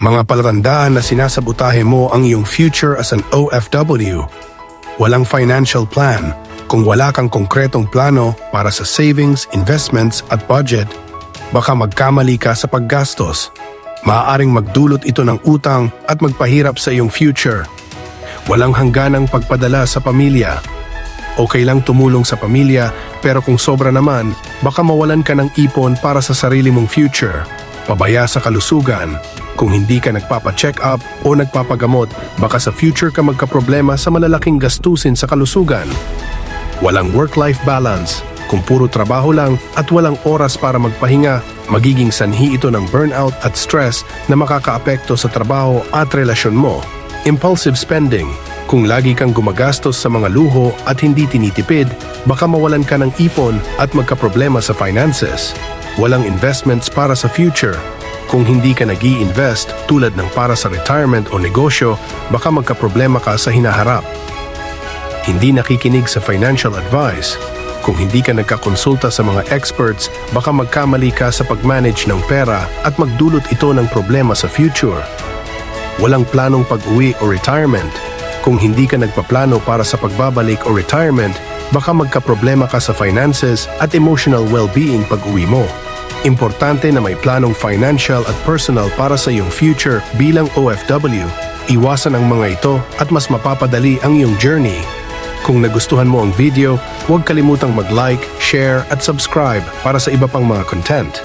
Mga palatandaan na sinasabutahe mo ang iyong future as an OFW. Walang financial plan. Kung wala kang konkretong plano para sa savings, investments at budget, baka magkamali ka sa paggastos. Maaaring magdulot ito ng utang at magpahirap sa iyong future. Walang hangganang pagpadala sa pamilya. Okay lang tumulong sa pamilya pero kung sobra naman, baka mawalan ka ng ipon para sa sarili mong future. Pabaya sa kalusugan. Kung hindi ka nagpapa-check up o nagpapagamot, baka sa future ka magkaproblema sa malalaking gastusin sa kalusugan. Walang work-life balance. Kung puro trabaho lang at walang oras para magpahinga, magiging sanhi ito ng burnout at stress na makakaapekto sa trabaho at relasyon mo. Impulsive spending. Kung lagi kang gumagastos sa mga luho at hindi tinitipid, baka mawalan ka ng ipon at magkaproblema sa finances. Walang investments para sa future. Kung hindi ka nag invest tulad ng para sa retirement o negosyo, baka magkaproblema ka sa hinaharap hindi nakikinig sa financial advice, kung hindi ka nagkakonsulta sa mga experts, baka magkamali ka sa pag-manage ng pera at magdulot ito ng problema sa future. Walang planong pag-uwi o retirement. Kung hindi ka nagpaplano para sa pagbabalik o retirement, baka magkaproblema ka sa finances at emotional well-being pag-uwi mo. Importante na may planong financial at personal para sa iyong future bilang OFW. Iwasan ang mga ito at mas mapapadali ang iyong journey. Kung nagustuhan mo ang video, huwag kalimutang mag-like, share at subscribe para sa iba pang mga content.